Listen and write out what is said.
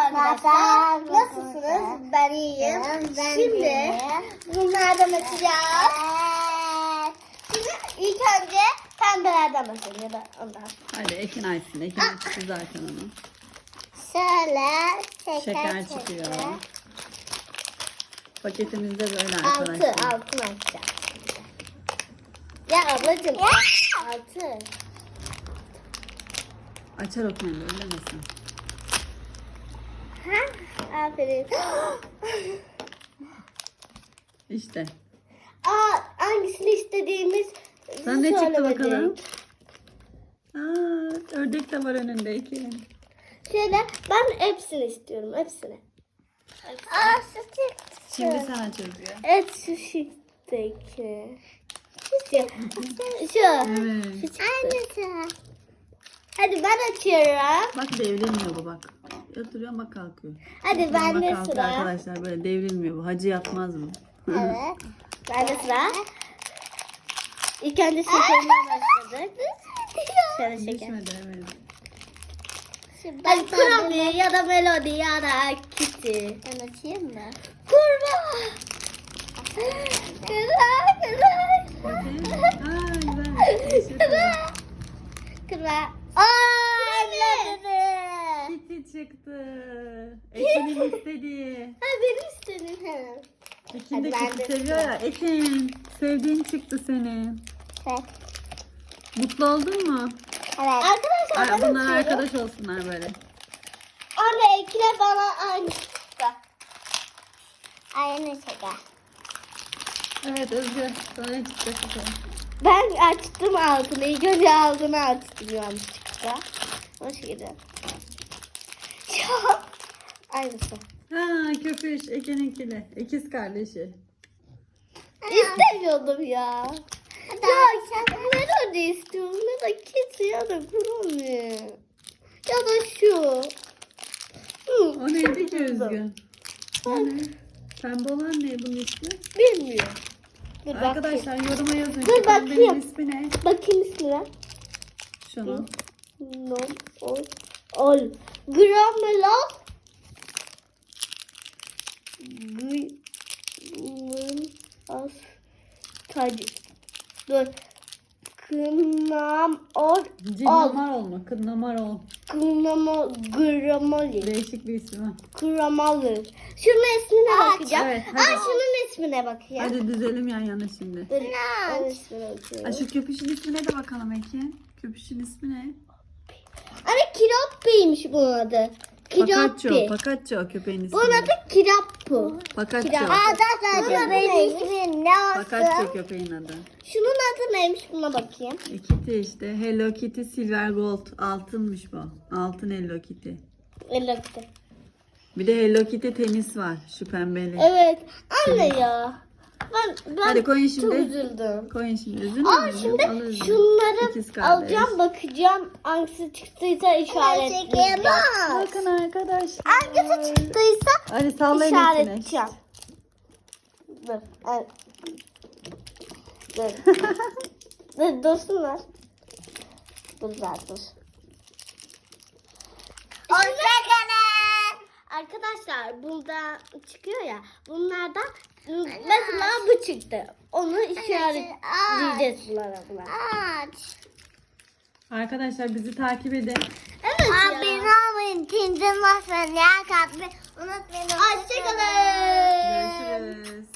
arkadaşlar. Nasılsınız? Ben iyiyim. Ben Şimdi de. bunlardan açacağız. Şimdi ilk önce pembelerden başlayalım ya da ondan. Hadi Ekin açsın. Ekin açsın zaten onu. Şöyle şeker, Şeker çıkıyor. Paketimizde böyle Altı, arkadaşlar. altını açacağım. Ya ablacığım. Altı. Açar o kendi ölmesin. Ha? Aferin. İşte. Aa, hangisini istediğimiz Sen ne çıktı söylemedik. bakalım? Aa, ördek de var önünde Ekin. Şöyle ben hepsini istiyorum. Hepsini. Aa su çıktı. Şimdi sen aç Özgür. Evet şu şıktaki. Şu. Şu. Evet. Şu çıktı. Aynısı. Hadi ben açıyorum. Bak devrilmiyor bu bak. Yatırıyor bak kalkıyor. Hadi Bak bende kalkıyor sıra. Arkadaşlar böyle devrilmiyor bu. Hacı yapmaz mı? Evet. Bende sıra. İlk önce şekerine başladık. Şöyle şeker. Düşmedi evet. Şimdi Hadi ben kurabiye ya da melodi ya da kitty. Ben açayım mı? Kurbağa. Güzel güzel. Teşekkür Kurbağa. Aa anne. Kitty çıktı. Ekin'in istediği. Ha benim istedim. Ha. Ekin de Hadi ben de seviyor ya. Ekin sevdiğin çıktı senin. Evet. Mutlu oldun mu? Evet. Arkadaşlar Ay, bunlar açıyorum. arkadaş olsunlar böyle. Anne ikile bana aynı çıktı. Aynı şeker. Evet Özgür. Sana ne çıktı? Ben açtım altını. İlk önce altını açtım yanlışlıkla. Hoş geldin. Aynısı. Ha köpüş Ekin'inkili. İkiz kardeşi. İstemiyordum ya. Ya melodi istiyorum ya da kit ya da kurumi. Ya da şu. Hı, O neydi ki. Özgür? O ne? Pembe olan ne bunun ismi? Bilmiyorum. Dur bakayım. Arkadaşlar yoruma yazın. Dur Şu bakayım. ismi ne? Bakayım ismine. Şunu. Non, ol, ol. Gramelol. Gül, as, tadı. Dur. Kınam, ol, Cinnamar olma. Kınnamar ol. kınama, gramoli. Değişik bir ismi. var. Kramalı. Şunun ismine bakacağım. evet, Aa, şunun ismine bakayım. Hadi düzelim yan yana şimdi. Dur, onun ismine Ay bakıyorum. şu köpüşün ismi ne de bakalım Ekin. Köpüşün ismi ne? Anne Kiroppi'ymiş bunun adı. Pakaccio. Kiroppi. Pakaccio köpeğin ismi. Bunun adı Kirappu. Pakaccio. Arkadaşlar adı ismim ne Pakaccio olsun? köpeğin adı. Şunun adı neymiş buna bakayım. E, Kitty işte. Hello Kitty Silver Gold. Altınmış bu. Altın Hello Kitty. Eloktu. Bir de Hello Kitty tenis var. Şu pembeli. Evet. Anne ya. Ben, ben Hadi koyun çok şimdi. üzüldüm. Koyun şimdi. Üzülme. Aa şimdi Al üzülme. şunları alacağım bakacağım hangisi çıktıysa işaretleyeceğim. Bakın arkadaşlar. Hangisi çıktıysa Hadi sallayın işaretleyeceğim. Dur. al. Dur. dur dursunlar. Dur dur. Hoşçakalın. Arkadaşlar burada çıkıyor ya bunlardan Mesela bu çıktı. Onu işaretleyeceğiz bularımla. Ağaç. Arkadaşlar bizi takip edin. Evet Aa, ya. Beni almayın. Tintin masrafı. Unutmayın. Hoşçakalın. Görüşürüz.